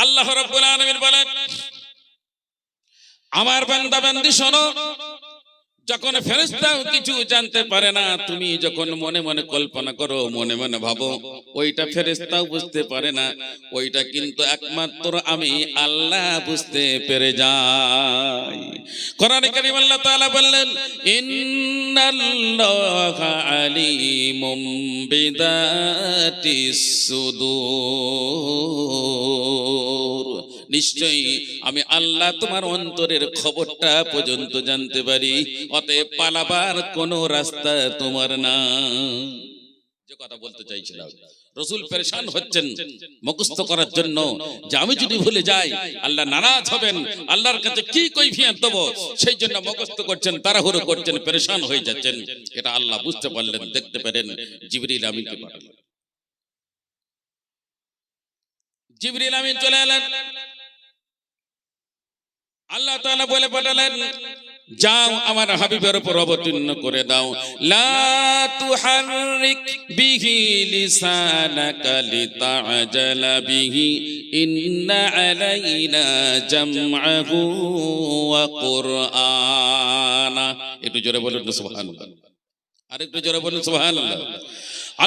আল্লাহ রব্বুল আলামিন বলেন আমার বান্দা বান্দি শোনো যখন ফেরেশতাও কিছু জানতে পারে না, তুমি যখন মনে মনে কল্পনা করো, মনে মনে ভাবো, ওইটা ফেরেশতাও বুঝতে পারে না, ওইটা কিন্তু একমাত্র আমি আল্লাহ বুঝতে পেরে যাই। কোরআনে কারীম আল্লাহ তাআলা বললেন, ইন্নাল্লাহা আলিমুম বিদাতিস সুদূর। নিশ্চয়ই আমি আল্লাহ তোমার অন্তরের খবরটা পর্যন্ত জানতে পারি অতএব পালাবার কোনো রাস্তা তোমার না। যে কথা বলতে চাইছিলাম রসুল পেরেশান হচ্ছেন মুখস্থ করার জন্য যে আমি যদি ভুলে যাই আল্লাহ নারাজ হবেন আল্লাহর কাছে কি কৈফিয়ত দেব সেই জন্য মুখস্থ করছেন তাড়াহুড়ো করছেন পেরেশান হয়ে যাচ্ছেন। এটা আল্লাহ বুঝতে পারলেন দেখতে পেলেন জিবরিল আমিনকে পাঠালেন। জিবরিল আমিন চলে এলেন। আল্লাহ তাআলা বলে পাঠালেন, যাও আমার হাবিবের উপর অবতীর্ণ করে দাও। লা তুহাররিক বিহি লিসানাকা লিতাআজালা বিহি, ইন্না আলাইনা জামআহু ওয়া কুরআনা একটু জোরে বলুন সুবহানাল্লাহ। আরেকটু জোরে বলুন, সুবহানাল্লাহ।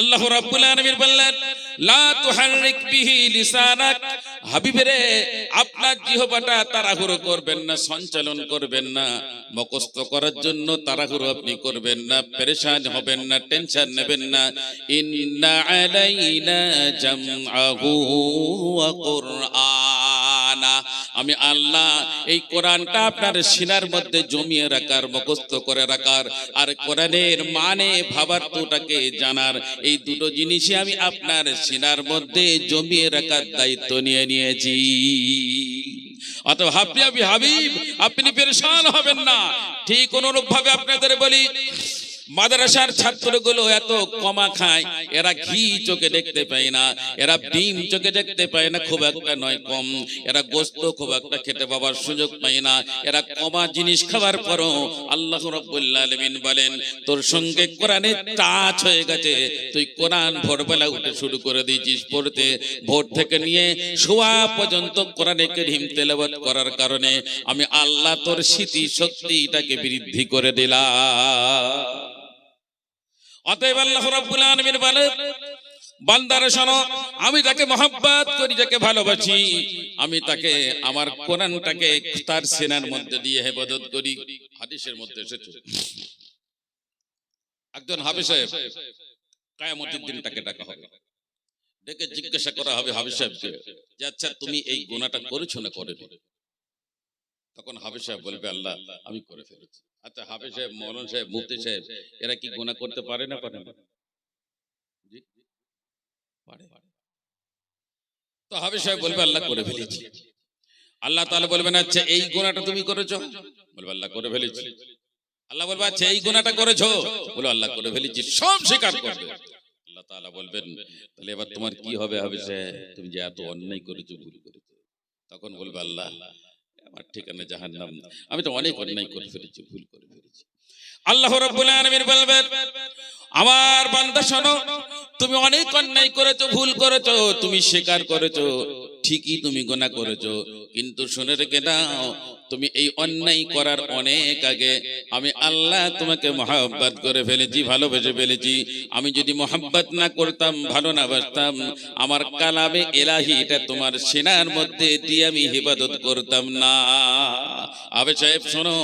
আল্লাহ রাব্বুল আলামিন বললেন, লা তুহাররিক বিহি লিসানাক হাবিবেরে, আপনার জিহবাটা তাড়াহুড়ো করবেন না, সঞ্চালন করবেন না, মুখস্থ করার জন্য তাড়াহুড়ো আপনি করবেন না, পেরেশান হবেন না, টেনশন নেবেন না। ইন্না আলাইনা জামআহু ওয়া কুরআনা। আমি আল্লাহ, এই কোরআনটা আপনার সিনার মধ্যে জমিয়ে রাখার, মুখস্থ করে রাখার, আর কোরআনের মানে ভাবার্থটাকে জানার, এই দুটো জিনিসই আমি আপনার সিনার মধ্যে জমিয়ে রাখার দায়িত্ব নিয়ে নিয়েছি। অত হাবি হাবিব আপনি পেরেশান হবেন না। ঠিক অনুরূপ ভাবে আপনাদের বলি মাদ্রাসার ছাত্রগুলো এত কমা খায়, এরা ঘি চোখে দেখতে পায় না, এরা ডিম চোখে দেখতে পায় না, খুব একটা নয় কম। এরা গোস্ত খুব একটা খেতে পাবার সুযোগ পায় না, এরা কমা জিনিস খাবার পরও আল্লাহ আলামিন বলেন, তোর সঙ্গে কোরআনে টাচ হয়ে গেছে, তুই কোরআন ভোরবেলা উঠে শুরু করে দিয়েছিস, পড়তে, ভোর থেকে নিয়ে শোয়া পর্যন্ত কোরআনে কারীম তেলাওয়াত করার কারণে আমি আল্লাহ তোর স্মৃতি শক্তিটাকে বৃদ্ধি করে দিলাম। অতএব আল্লাহ রাব্বুল আলামিন বলে বান্দারে শোনো, আমি তাকে মহব্বত করি, যাকে ভালোবাসি, আমি তাকে আমার কোরআনটাকে তার সেনার মধ্যে দিয়ে হেফাজত করি। হাদিসের মধ্যে এসেছে। একজন হাফিজ সাহেব কায়ামতের দিন তাকে ডাকা হবে। ডেকে জিজ্ঞাসা করা হবে হাফিজ সাহেবকে যে আচ্ছা তুমি এই গুনাহটা করেছ না করেনি? তখন হাফিজ সাহেব বলবে, আল্লাহ, আমি করে ফেলেছি। আচ্ছা হাফিজ সাহেব, মৌলান সাহেব, মুফতি সাহেব, এরা কি গুনাহ করতে পারে না পারে না? তো হাফিজ সাহেব বলবে, আল্লাহ করে ফেলেছি। আল্লাহ তাআলা বলবেন আচ্ছা এই গুনাহটা তুমি করেছ? বলবে, আল্লাহ করে ফেলেছি। আল্লাহ বলবে আচ্ছা এই গুনাহটা করেছ? বলো আল্লাহ করে ফেলেছি, সব স্বীকার করবে। আল্লাহ তাআলা বলবেন, তাহলে এবার তোমার কি হবে হাফিজ সাহেব? তুমি যে এত অন্যায় করেছ, ভুল করেছ। তখন বলবে, আল্লাহ আমার ঠিকানা জাহান্নাম। আমি তো অনেক অন্যায় করে ফেলেছি ভুল করে ফেলেছি। আল্লাহ রাব্বুল আলামিন বলবেন আমার বান্দা শোনো তুমি অনেক অন্যায় করেছ ভুল করেছ তুমি স্বীকার করেছ ঠিকই তুমি গোনা করেছ। কিন্তু শুনে রেখে দাও, তুমি এই অন্যায় করার অনেক আগে আমি আল্লাহ তোমাকে মহাব্বত করে ফেলেছি, ভালোবেসে ফেলেছি। আমি যদি মহাব্বত না করতাম, ভালো না বাসতাম, আমার কালামে এলাহি এটা তোমার সেনার মধ্যে দিয়ে আমি হিফাজত করতাম না। আবে সাহেব, শোনো,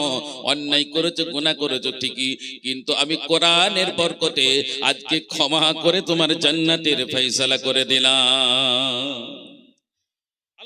অন্যায় করেছ, গুনাহ করেছ ঠিকই, কিন্তু আমি কোরআনের বরকতে আজকে ক্ষমা করে তোমার জান্নাতের ফয়সালা করে দিলাম।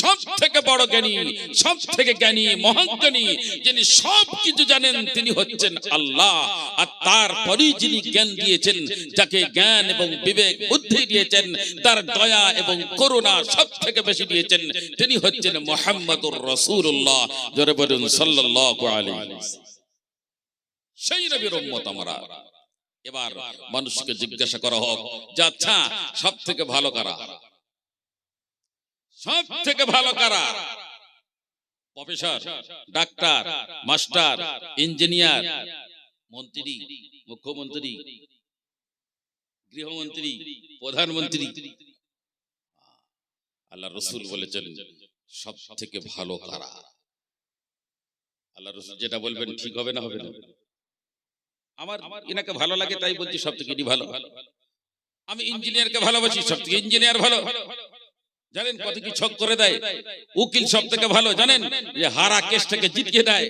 সব থেকে বড় জ্ঞানী সব থেকে জ্ঞানী, মহান জ্ঞানী, যিনি সব কিছু জানেন, তিনি হচ্ছেন আল্লাহ। আর তারপরেই যিনি জ্ঞান দিয়েছেন, যাকে জ্ঞান এবং বিবেক, বুদ্ধি দিয়েছেন, তার দয়া এবং করুণা সব থেকে বেশি দিয়েছেন, তিনি হচ্ছেন মোহাম্মদুর রসুল্লাহ জোরে বলুন আলাইহি সেই উম্মত আমরা। এবার মানুষকে জিজ্ঞাসা করা হোক যে আচ্ছা সব থেকে ভালো কারা? সব থেকে ভালো কারা? প্রফেসর, ডাক্তার, মাস্টার, ইঞ্জিনিয়ার, মন্ত্রী, মুখ্যমন্ত্রী, গৃহমন্ত্রী, প্রধানমন্ত্রী। আল্লাহ রসুল বলেছেন সব থেকে ভালো কারা? আল্লাহ রসুল যেটা বলবেন ঠিক হবে না হবে না? আমার এনাকে ভালো লাগে, তাই বলছি সব থেকে ভালো। আমি ইঞ্জিনিয়ারকে ভালোবাসি সব থেকে ইঞ্জিনিয়ার ভালো। জানেন কত কি ছক করে দেয় উকিল সব থেকে ভালো জানেন যে হারা কেস থেকে জিতকে দেয়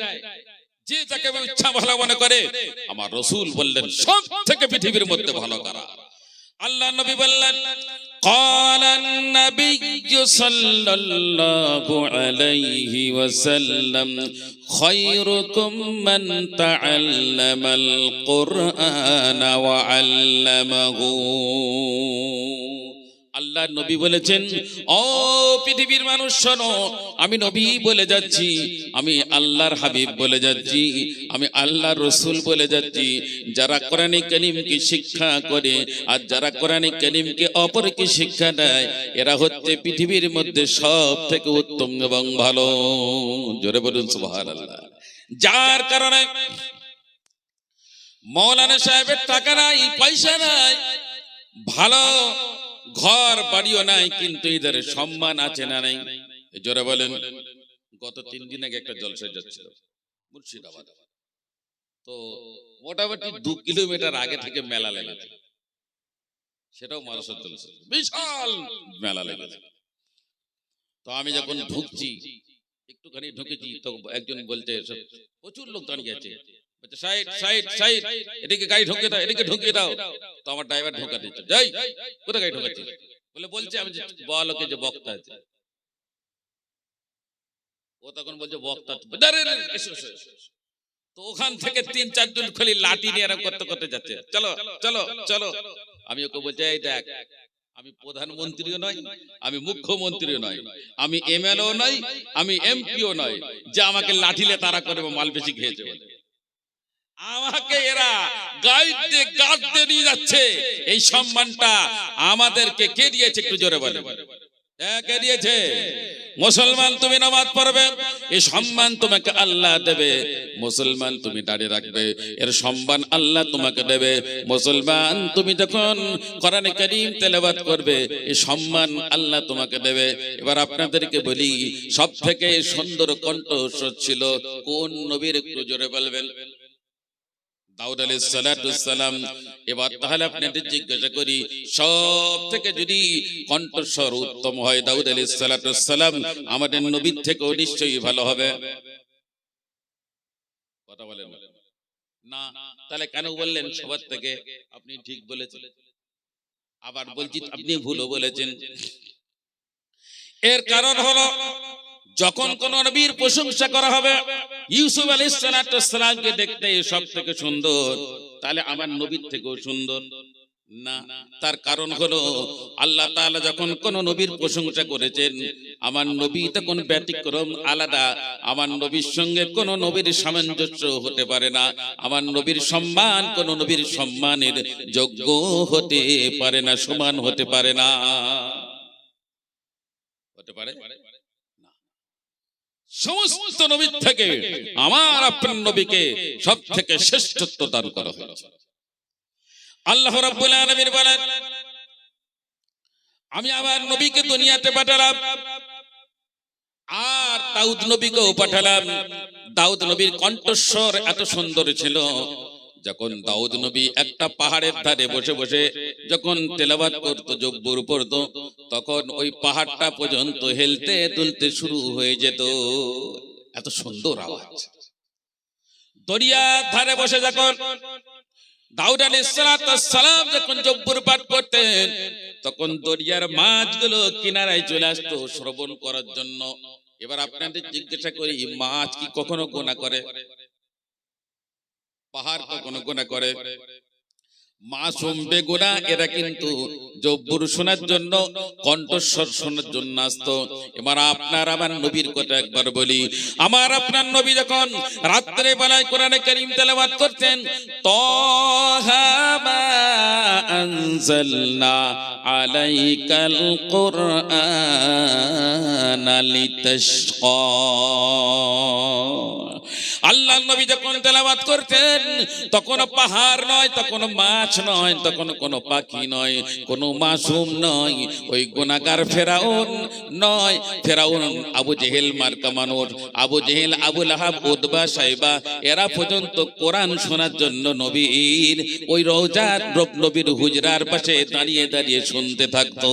যে যাকে ইচ্ছা ভালো মনে করে আমার রসুল বললেন সব থেকে পৃথিবীর মধ্যে ভালো কারা আল্লাহ নবী বললেন قال النبي صلى الله عليه وسلم خيركم من تعلم القرآن وعلمه আল্লাহ নবী বলেছেন, ও পৃথিবীর মানুষ, শোনো, আমি নবী বলে যাচ্ছি, আমি আল্লাহর হাবিব বলে যাচ্ছি, আমি আল্লাহর রসুল বলে যাচ্ছি। যারা কোরআনে করিমকে শিক্ষা করে আর যারা কোরআনে করিমকে অপরকে শিক্ষা দেয়, এরা হচ্ছে পৃথিবীর মধ্যে সব থেকে উত্তম এবং ভালো। জোরে বলুন, সুবহানাল্লাহ। যার কারণে মৌলানা সাহেবের টাকা নাই, পয়সা নাই, ভালো ঘর বাড়িও নাই কিন্তু এদের সম্মান আছে না নাই। জোরে বলেন গত তিন দিন আগে একটা জলসায় যাচ্ছিল মুর্শিদাবাদ। তো মোটামুটি দু কিলোমিটার আগে থেকে মেলা লেগেছে। সেটাও মানুষের জলসা বিশাল মেলা লেগেছে। তো আমি যখন ঢুকছি একটুখানি ঢুকেছি তো একজন বলছে প্রচুর লোক দাঁড়িয়ে আছে ওখান থেকে তিন, চারজন খালি লাঠি নিয়ে এরকম করতে করতে যাচ্ছে, চলো চলো চলো। আমি ওকে বলছি, এই দেখ, আমি প্রধানমন্ত্রীও নয় আমি মুখ্যমন্ত্রীও নয় আমি এমএলও নয় আমি এমপিও নয় যে আমাকে লাঠিলে তারা করে মাল বেশি খেয়েছে আমাকে এরা গাছ দিয়ে নিয়ে যাচ্ছে। এই সম্মানটা আমাদেরকে কে দিয়েছে একটু জোরে বলে কে দিয়েছে? মুসলমান তুমি নামাজ পড়বে, এই সম্মান তোমাকে আল্লাহ দেবে। মুসলমান তুমি দাঁড়িয়ে রাখবে, এর সম্মান আল্লাহ তোমাকে দেবে। মুসলমান তুমি যখন কোরআনে কারীম তেলাওয়াত করবে এই সম্মান আল্লাহ তোমাকে দেবে। এবার আপনাদেরকে বলি সব থেকে সুন্দর কণ্ঠস্বর ছিল কোন নবীর, একটু জোরে বলবেন। দাউদ আলী এবার তাহলে জিজ্ঞাসা করি সব থেকে যদি কণ্ঠস্বর উত্তম হয় দাউদ আলী আমাদের নবীর থেকেও নিশ্চয়ই ভালো হবে। কথা বলেন। না, তাহলে কেন বললেন সবার থেকে? আপনি ঠিক আবার বলছি, আপনি ভুলও বলেছেন। এর কারণ হলো, যখন কোন নবীর প্রশংসা করা হবে ইউসুফ আলী সালামকে দেখতে সব থেকে সুন্দর। তাহলে আমার নবীর থেকেও সুন্দর? না। তার কারণ হলো, আল্লাহ তাআলা যখন কোন নবীর প্রশংসা করেছেন, আমার নবী তখন ব্যতিক্রম আলাদা। আমার নবীর সঙ্গে কোন নবীর সামঞ্জস্য হতে পারে না। আমার নবীর সম্মান কোন নবীর সম্মানের যোগ্য হতে পারে না, সমান হতে পারে না। হতে পারে? সমস্ত নবীর থেকে আমার আপনার নবীকে সব থেকে শ্রেষ্ঠত্ব দান করা হয়েছে। আল্লাহ রাব্বুল বলেন, আমি আমার নবীকে দুনিয়াতে পাঠালাম, আর দাউদ নবীকেও পাঠালাম। দাউদ নবীর কণ্ঠস্বর এত সুন্দর ছিল। যখন দাউদ নবী একটা পাহাড়ের ধারে বসে বসে যখন তেলাবাত করতো জব্বুর পড়তো তখন ওই পাহাড়টা পর্যন্ত হেলতে দুলতে শুরু হয়ে যেত। এত সুন্দর আওয়াজ। দরিয়ার ধারে বসে যখন দাউদ আলী সালাম যখন জব্বুর পাঠ করতেন তখন দরিয়ার মাছগুলো কিনারায় চলে আসতো শ্রবণ করার জন্য। এবার আপনাদের জিজ্ঞাসা করি মাছ কি কখনো গোনা করে? পাহাড় কখনো গোনা করে। মাসুম বেগুনা এরা কিন্তু জব্বুর শোনার জন্য কণ্ঠস্বর শোনার জন্য আসতো। এবার আপনার আমার নবীর কথা একবার বলি। আমার আপনার নবী যখন রাত্রে বেলায় কোরআনে করিম তেলাওয়াত করতেন আনজালনা আলাইকাল কুরআন লিতাশকা। আল্লাহ নবী যখন তেলাওয়াত করতেন, তখন পাহাড় নয়, তখন মাছ নয়, তখন কোনো পাখি নয়, কোনো মাসুম নয়, ওই গুনাগার ফেরাউন নয়। ফেরাউন আবু জেহেল মার্কা মানুষ, আবু জেহেল আবু লাহাব উদবা সাইবা, এরা পর্যন্ত কোরআন শোনার জন্য নবীর, ওই রোজা নবীর হুজরার পাশে দাঁড়িয়ে দাঁড়িয়ে শুনতে থাকতো।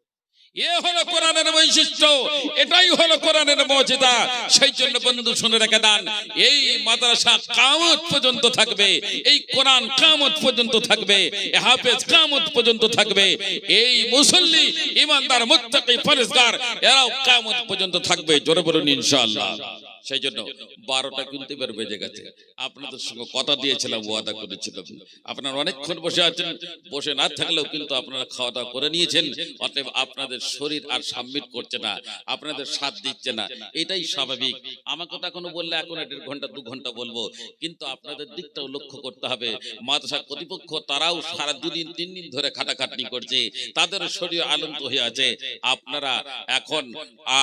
এ পর্যন্ত থাকবে, এই কামত পর্যন্ত থাকবে হাফেজ কামত পর্যন্ত থাকবে, এই মুসল্লি, ইমানদার এরাও কামত পর্যন্ত থাকবে। জোরে বলুন সেই জন্য বারোটা কিন্তু এবার বেজে গেছে। আপনাদের সঙ্গে কথা দিয়েছিলাম, ওয়াদা করেছিলাম। আপনারা অনেকক্ষণ বসে আছেন, বসে না থাকলেও কিন্তু আপনারা খাওয়া দাওয়া করে নিয়েছেন, অতএব আপনাদের শরীর আর সাবমিট করছে না, আপনাদের সাথ দিচ্ছে না, এটাই স্বাভাবিক। আমাকে তো এখনও বললে এখন দেড় ঘণ্টা, দু ঘণ্টা বলব, কিন্তু আপনাদের দিকটাও লক্ষ্য করতে হবে। মাদ্রাসা কর্তৃপক্ষ তারাও সারা দুদিন, তিন দিন ধরে খাটাখাটনি করছে, তাদের শরীর আলন্ত হয়ে আছে। আপনারা এখন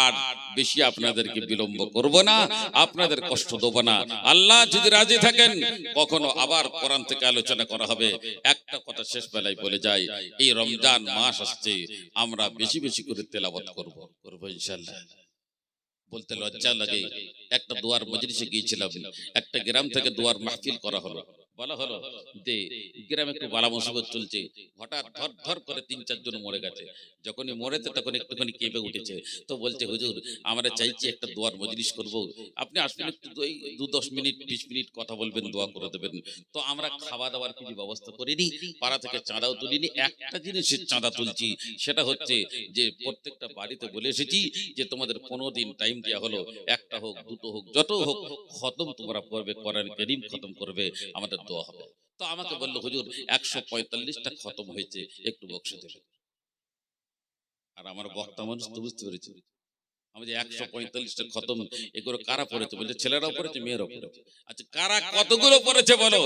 আর বেশি আপনাদেরকে বিলম্ব করব না। আপনাদের কষ্ট দেব না। আল্লাহ যদি রাজি থাকেন, কখনো আবার কোরআন থেকে আলোচনা করা হবে। একটা কথা শেষ বেলায় বলে যাই, এই রমজান মাস আসছে, আমরা বেশি বেশি করে তেলাবত করব। করব ইনশাল্লাহ বলতে লজ্জা লাগে। একটা দুয়ার মজলিসে গিয়েছিলাম, একটা গ্রাম থেকে দুয়ার মাহফিল করা হলো। বলা হলো যে গ্রামে একটু বালা মুসিবত চলছে। হঠাৎ ধর ধর করে তিন চারজন মরে গেছে। যখনই মরেছে তখন একটুখানি কেঁপে উঠেছে। তো বলছে, হুজুর, আমরা চাইছি একটা দোয়ার মজলিস করব। আপনি আসবেন একটু দু- দশ মিনিট, বিশ মিনিট কথা বলবেন, দোয়া করে দেবেন। তো আমরা খাওয়া দাওয়ার কিছু ব্যবস্থা করিনি, পাড়া থেকে চাঁদাও তুলিনি, একটা জিনিসের চাঁদা তুলছি। সেটা হচ্ছে যে প্রত্যেকটা বাড়িতে বলে এসেছি যে তোমাদের পনেরো দিন টাইম দেওয়া হলো। একটা হোক, দুটো হোক, যত হোক, খতম তোমরা পড়বে কোরআন করিম খতম করবে। আমাদের হবে। তো আমাকে বলল, হুজুর, একশো পঁয়তাল্লিশটা খতম হয়েছে, একটু দেবে। আর আমার বক্তা মানুষ তো বুঝতে একশো পঁয়তাল্লিশটা খতম, এগুলো কারা পড়েছে বলছে, ছেলেরাও পড়েছে, মেয়েরাও পড়েছে। আচ্ছা কারা কতগুলো পড়েছে বলো?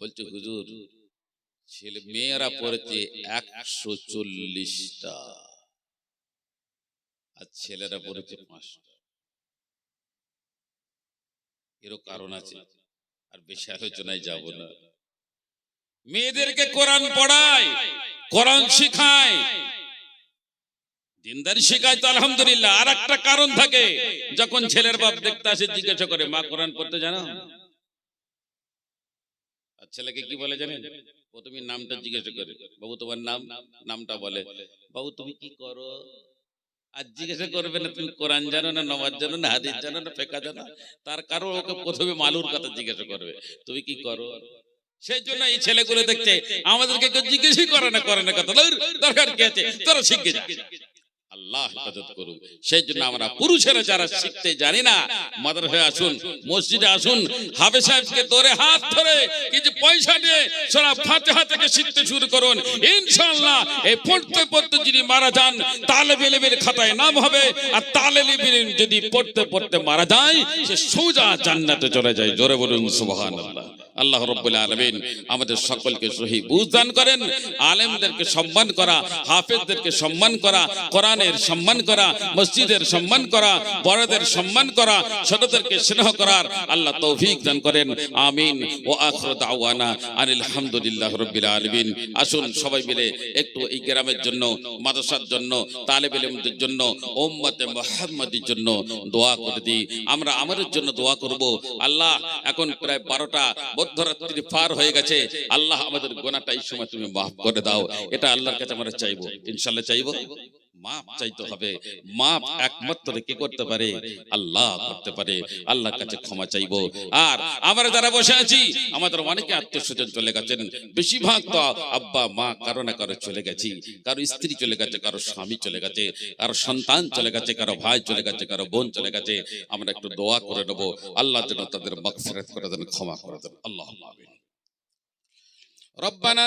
বলছে, হুজুর, ছেলে, মেয়েরা পড়েছে একশো চল্লিশটা আর ছেলেরা পড়েছে পাঁচটা। এরও কারণ আছে। আর বেশি আলোচনায় যাব না। মেয়েদেরকে কোরআন পড়ায় কোরআন শিখায়। দিনদারি শেখায় তো আলহামদুলিল্লাহ। আর একটা কারণ থাকে যখন ছেলের বাপ দেখতে আসে জিজ্ঞাসা করে মা কোরআন পড়তে জানো? আর ছেলেকে কি বলে জানেন? প্রথমে নামটা জিজ্ঞাসা করে বাবু তোমার নাম? নামটা বলে বাবু তুমি কি করো? আর জিজ্ঞাসা করবে না তুমি কোরআন জানো না, নমাজ জানো না, হাদিস জানো না ফেকা জানো তার কারণ ওকে প্রথমে মালুর কথা জিজ্ঞাসা করবে, তুমি কি করো? সেই জন্য এই ছেলেগুলো দেখছে, আমাদেরকে কেউ জিজ্ঞেসই করে না করে না কথা। দরকার কি আছে? তোরা শিখে যা। আল্লাহ হেফাজত করুক। সেই জন্য আমরা পুরুষেরা যারা শিখতে জানি না মাদ্রাসায় আসুন মসজিদে আসুন হাবে সাহেবকে ধরে হাত ধরে কিছু পয়সা দিয়ে সোনা ফাতেহা থেকে শিখতে শুরু করুন। ইনশাআল্লাহ এই পড়তে পড়তে যদি মারা যান তালে বেলেবের খাতায় নাম হবে। আর তালে লিবির যদি পড়তে পড়তে মারা যায় সে সোজা জান্নাতে চলে যায়। জোরে বলুন সুবহানাল্লাহ। আল্লাহ রব্বুল আলামিন আমাদের সকলকে সহি বুঝদান করেন। আলেমদেরকে সম্মান করা হাফেজদেরকে সম্মান করা কোরআন কোরআনের সম্মান করা, মসজিদের সম্মান করা, বড়দের সম্মান করা, ছোটদেরকে স্নেহ করার আল্লাহ তৌফিক দান করেন। আমিন। ও আখর দাওয়ানা আনিল হামদুলিল্লাহ রব্বিল আলামিন। আসুন সবাই মিলে একটু এই গ্রামের জন্য, মাদ্রাসার জন্য, তালেব ইলমদের জন্য, উম্মতে মুহাম্মাদির জন্য দোয়া করে দিই। আমরা আমাদের জন্য দোয়া করব। আল্লাহ, এখন প্রায় বারোটা, মধ্যরাত্রি পার হয়ে গেছে। আল্লাহ আমাদের গোনাটা এই সময় তুমি মাফ করে দাও। এটা আল্লাহর কাছে আমরা চাইব। ইনশাল্লাহ চাইব। মাপ চাইতে হবে। মাপ একমাত্র কে করতে পারে? আল্লাহ করতে পারে। আল্লাহর কাছে ক্ষমা চাইব। আর আমরা যারা বসে আছি আমাদের অনেকে আত্মীয়স্বজন চলে গেছেন। বেশিরভাগ তো আব্বা মা কারও না কারও চলে গেছি। কারও স্ত্রী চলে গেছে কারও স্বামী চলে গেছে কারও সন্তান চলে গেছে কারও ভাই চলে গেছে কারও বোন চলে গেছে। আমরা একটু দোয়া করে নেব। আল্লাহ যেন তাদের করে দেন ক্ষমা করে দেন। আল্লাহ রব্বানা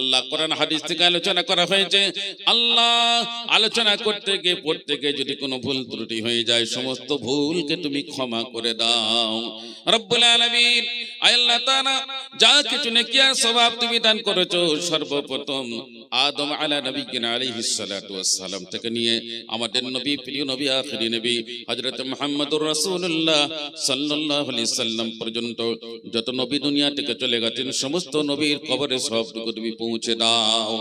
আল্লাহ থেকে আলোচনা করা হয়েছে, আল্লাহ আলোচনা করতে কোনো ভুল ত্রুটি হয়ে যায়, সমস্ত ভুলকে তুমি ক্ষমা করে দাও। রব্বুল আলামিন আল্লাহ তাআলা, যা কিছু নেকিয়ার স্বভাব তুমি দান করেছ, সর্বপ্রথম আদম আলা নবীন আলাইহিস সালাতু ওয়াস সালাম থেকে নিয়ে আমাদের নবী প্রিয় নবী আখিরি নবী হযরত মুহাম্মদুর রাসূলুল্লাহ সাল্লাল্লাহু আলাইহি সাল্লাম পর্যন্ত যত নবী দুনিয়া থেকে চলে গেছেন সমস্ত নবীর কবরে সবটুকু তুমি পৌঁছে দাও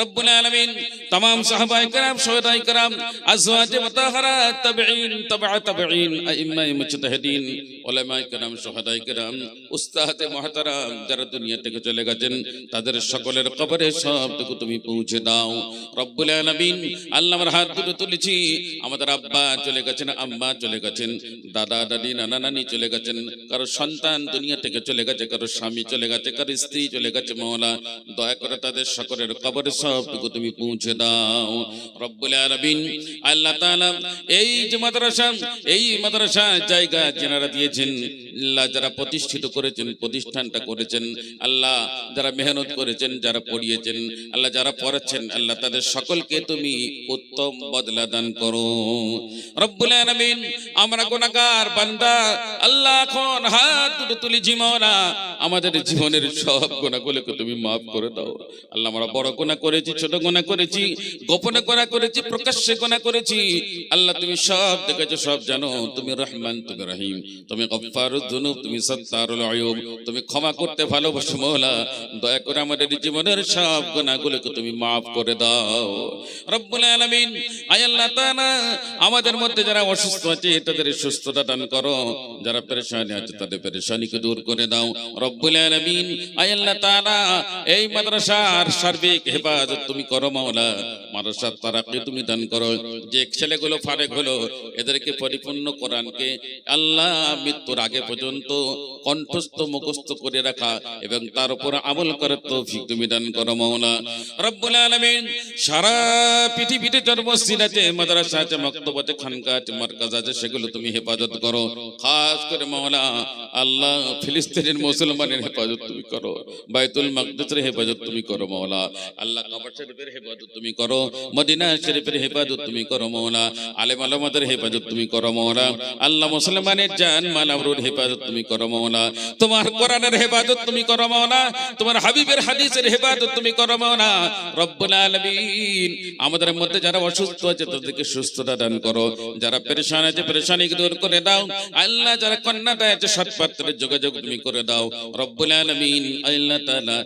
রব্বুল আলামিন तमाम সাহাবায়ে کرام শহীদায়ে کرام আজওয়াজে মুতাহারা তাবিঈন তাবআ তাবিঈন আইম্মায়ে মুজতাহিদিন উলামায়ে کرام শহীদায়ে کرام উস্তাদে মুহতারাম যারা দুনিয়া থেকে চলে গেছেন তাদের সকলের কবরে সবটুকু তুমি পৌঁছে দাও। রব্বুল আলামিন হাত দুটো তুলেছি। আমাদের আব্বা চলে গেছেন, আম্মা চলে গেছেন, দাদা, দাদি, নানা, নানি চলে গেছেন, কারও সন্তান দুনিয়া থেকে চলে গেছে, কারও স্বামী চলে গেছে, কারও স্ত্রী চলে গেছে মহলা দয়া করে তাদের সকলের কবরে সবটুকু তুমি পৌঁছে দাও। রব্বুল আলামিন আল্লাহ তাআলা এই যে মাদ্রাসা, এই মাদ্রাসা জায়গা যেনারা দিয়েছেন আল্লাহ যারা প্রতিষ্ঠিত করেছেন, প্রতিষ্ঠানটা করেছেন, আল্লাহ যারা মেহনত করেছেন, যারা পড়িয়েছেন, আল্লাহ যারা পড়াচ্ছেন, আল্লাহ তাদের সকলকে তুমি উত্তম বদলা দান করো। রব্বুল আলামিন, আমরা গুনাহগার বান্দা, আল্লাহ এখন হাত দুটো তুলেছি মাওলা। আমাদের জীবনের সব গুনাহগুলোকে তুমি মাফ করে দাও। আল্লাহ আমরা বড় গুনাহ করেছি, ছোট গুনাহ করেছি, গোপনে গুনাহ করেছি, প্রকাশ্যে গুনাহ করেছি। আল্লাহ তুমি সব দেখেছ সব জানো, তুমি রহমান, তুমি রহিম, তুমি গফফারুদ তুমি সত্তারুল আয়ুব তুমি ক্ষমা করতে ভালোবাসো মওলা দয়া করে আমাদের জীবনের সব তুমি করে দাও। রব্বুল আমাদের মধ্যে যারা অসুস্থ আছে, তাদের সুস্থতা দান করো। যারা পেরেশানি আছে, তাদের পেরেশানিকে দূর করে দাও। রব্বুল আলামিন, আয় আল্লাহ এই মাদ্রাসার সার্বিক হেফাজত তুমি করো মাওলা মাদ্রাসার তারাকে তুমি দান করো। যে ছেলেগুলো ফারেক হলো, এদেরকে পরিপূর্ণ কোরআনকে আল্লাহ মৃত্যুর আগে পর্যন্ত কণ্ঠস্থ মুখস্থ করে রাখা এবং তার উপর আমল করার তৌফিক তুমি দান করো মাওলা রব্বুল আলামিন, সারা পৃথিবীতে যত আছে মাদ্রাসা আছে, মক্তব আছে, খানকা আছে, মার্কাজ আছে, সেগুলো তুমি হেফাজত করো। খাস করে মাওলা আল্লাহ ফিলিস্তিনের মুসলমানের হেফাজত তুমি করো, বাইতুল মাকদসের হেফাজত তুমি করো মাওলা আল্লাহ কাবা শরীফের হেফাজত তুমি করো, মদিনা শরীফের হেফাজত তুমি করো মাওলা আলেম আলমাদের হেফাজত তুমি করো মাওলা আল্লাহ মুসলমানের জান মাল আবরুর হেফাজত তুমি করো মাওলা তোমার কোরআনের হেফাজত তুমি করো মাওলা তোমার হাবিবের হাদিসের হেফাজত তুমি করো মাওলা রব্বুল আলামিন, আমাদের মধ্যে যারা অসুস্থ আছে, তাদেরকে সুস্থতা দান করো। যারা পেরেশান আছে পেরেশানিকে দূর করে দাও। আল্লাহ যারা কন্যাটা আছে, সৎপাত্রের যোগাযোগ তুমি করে দাও। রব্বুল আলামিন, আল্লাহ তাআলা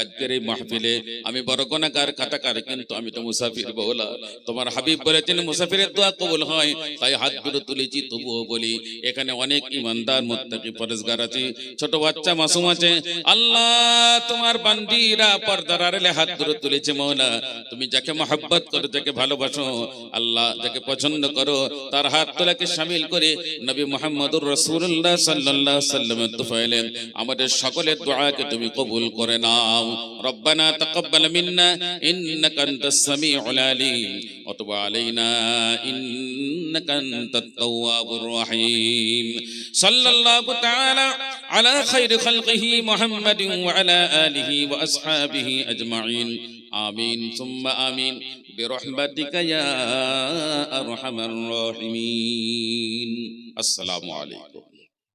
আজকের এই মাহফিলে আমি বড় গুনাহগার কাটাকার কিন্তু আমি তো মুসাফির বলা তোমার হাবিব বলেছেন, মুসাফিরের দোয়া কবুল হয়। তাই হাত দুটো তুলেছি, তবুও বলি, এখানে অনেক ইমানদার মুত্তাকি পরেশগার আছে। ছোট বাচ্চা মাসুম আছে। আল্লাহ, তোমার বান্দিরা পর্দার আড়ালে হাত ধরে তুলেছে মৌলা। তুমি যাকে মহাব্বত করো, যাকে ভালোবাসো, আল্লাহ যাকে পছন্দ করো, তার হাত তোলাকে শামিল করে নবী মোহাম্মদুর রাসূলুল্লাহ সাল্লাল্লাহু সাল্লামের তুফাইলেন আমাদের সকলের দোয়াকে তুমি কবুল করে নাও। রব্বানা তাকাব্বাল মিন্না, ইন্নাকা আনতাস সামিউল আলিম। وتب علينا إنك أنت التواب الرحيم. صلى الله تعالى على خير خلقه محمد وعلى آله وأصحابه أجمعين. آمين. ثم آمين. برحمتك يا أرحم الراحمين. السلام عليكم.